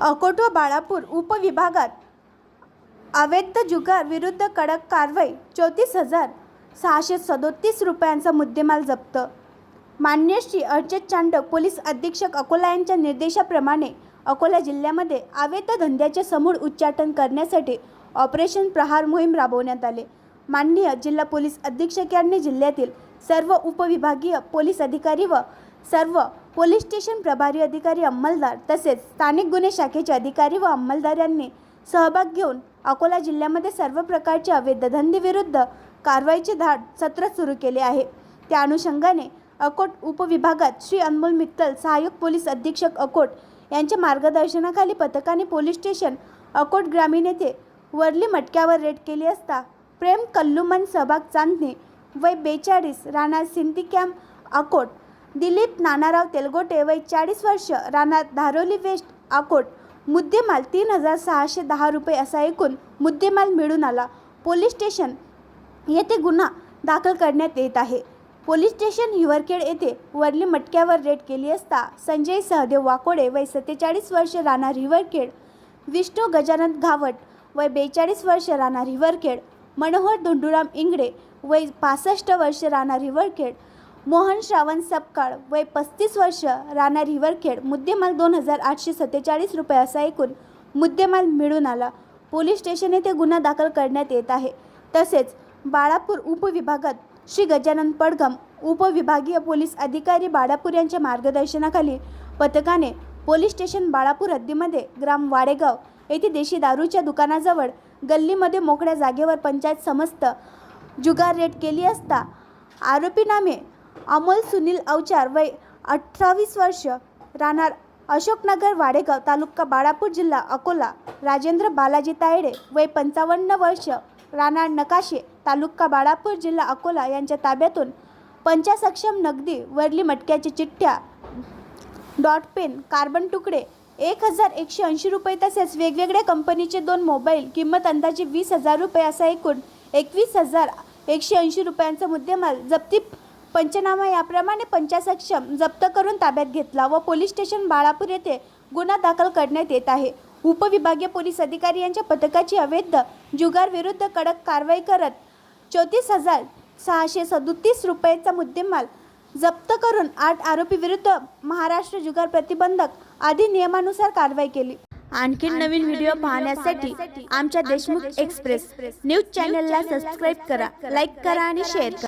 अकोट व बाळापूर उपविभागात अवैध जुगार विरुद्ध कडक कारवाई चौतीस हजार सहाशे सदोतीस रुपयांचा मुद्देमाल जप्त. मान्य श्री अर्चत चांडक पोलीस अधीक्षक अकोला यांच्या निर्देशाप्रमाणे अकोला जिल्ह्यामध्ये अवैध धंद्याचे समूळ उच्चाटन करण्यासाठी ऑपरेशन प्रहार मोहीम राबवण्यात आले. माननीय जिल्हा पोलीस अधीक्षक यांनी जिल्ह्यातील सर्व उपविभागीय पोलीस अधिकारी व सर्व पोलीस स्टेशन प्रभारी अधिकारी अंमलदार तसेच स्थानिक गुन्हे शाखेचे अधिकारी व अंमलदार यांनी सहभाग घेऊन अकोला जिल्ह्यामध्ये सर्व प्रकारच्या अवैध धंदेविरुद्ध कारवाईची धाड सत्र सुरू केले आहे. त्या अनुषंगाने अकोट उपविभागात श्री अनमोल मित्तल सहाय्यक पोलीस अधीक्षक अकोट यांच्या मार्गदर्शनाखाली पथकाने पोलीस स्टेशन अकोट ग्रामीण येथे वरली मटक्यावर रेड केली असता प्रेम कल्लुमन सहभाग चांदणे वय बेचाळीस राहणार सिंधी कॅम्प अकोट दिलीप नानाराव तेलगोटे वय चाळीस वर्ष राणा धारोली वेस्ट आकोट मुद्देमाल तीन हजार सहाशे दहा रुपये असा एकूण मुद्देमाल मिळून आला. पोलीस स्टेशन येथे गुन्हा दाखल करण्यात येत आहे. पोलीस स्टेशन हिवरखेड येथे वरली मटक्यावर रेड केली असता संजय सहदेव वाकोडे वय सत्तेचाळीस वर्ष राहणार हिवरखेड विष्णू गजानन घावट वय बेचाळीस वर्ष राहणार हिवरखेड मनोहर धुंडुराम इंगडे वय पासष्ट वर्ष राहणार हिवरखेड मोहन श्रावण सपकाळ वय पस्तीस वर्ष राहणार रिवरखेड मुद्देमाल दोन हजार आठशे सत्तेचाळीस रुपये असा एकूण मुद्देमाल मिळून आला. पोलीस स्टेशन येथे गुन्हा दाखल करण्यात येत आहे. तसेच बाळापूर उपविभागात श्री गजानन पडघम उपविभागीय पोलीस अधिकारी बाळापूर यांच्या मार्गदर्शनाखाली पथकाने पोलीस स्टेशन बाळापूर हद्दीमध्ये ग्राम वाडेगाव येथे देशी दारूच्या दुकानाजवळ गल्लीमध्ये मोकळ्या जागेवर पंचायत समस्त जुगार रेट केली असता आरोपी नामे अमोल सुनील अवचार वय अठ्ठावीस वर्ष राहणार अशोकनगर वाडेगाव तालुका बाळापूर जिल्हा अकोला. राजेंद्र बालाजी तायडे वय पंचावन्न वर्ष राहणार नकाशे तालुका बाळापूर जिल्हा अकोला यांच्या ताब्यातून पंचासक्षम नगदी वरली मटक्याची चिठ्ठ्या. डॉट पेन कार्बन तुकडे एक हजार एकशे ऐंशी रुपये तसेच वेगवेगळ्या कंपनीचे दोन मोबाईल किंमत अंदाजे वीस हजार रुपये असा एकूण एकवीस हजार एकशे ऐंशी रुपयांचा मुद्देमाल जप्ती पंचनामा याप्रमाणे पंचासक्षम जप्त करून ताब्यात घेतला व पोलीस स्टेशन बाळापूर येथे गुन्हा दाखल करण्यात येत आहे. उपविभागीय पोलीस अधिकारी यांच्या पथकाची अवैध जुगार विरुद्ध कडक कारवाई करत चौतीस हजार सहाशे सदोतीस रुपयेचा मुद्देमाल जप्त करून आठ आरोपी विरुद्ध महाराष्ट्र जुगार प्रतिबंधक आदी नियमानुसार कारवाई केली. आणखी नवीन व्हिडिओ पाहण्यासाठी आमच्या देशमुख एक्सप्रेस न्यूज चॅनलला सबस्क्राईब करा लाईक करा आणि शेअर करा.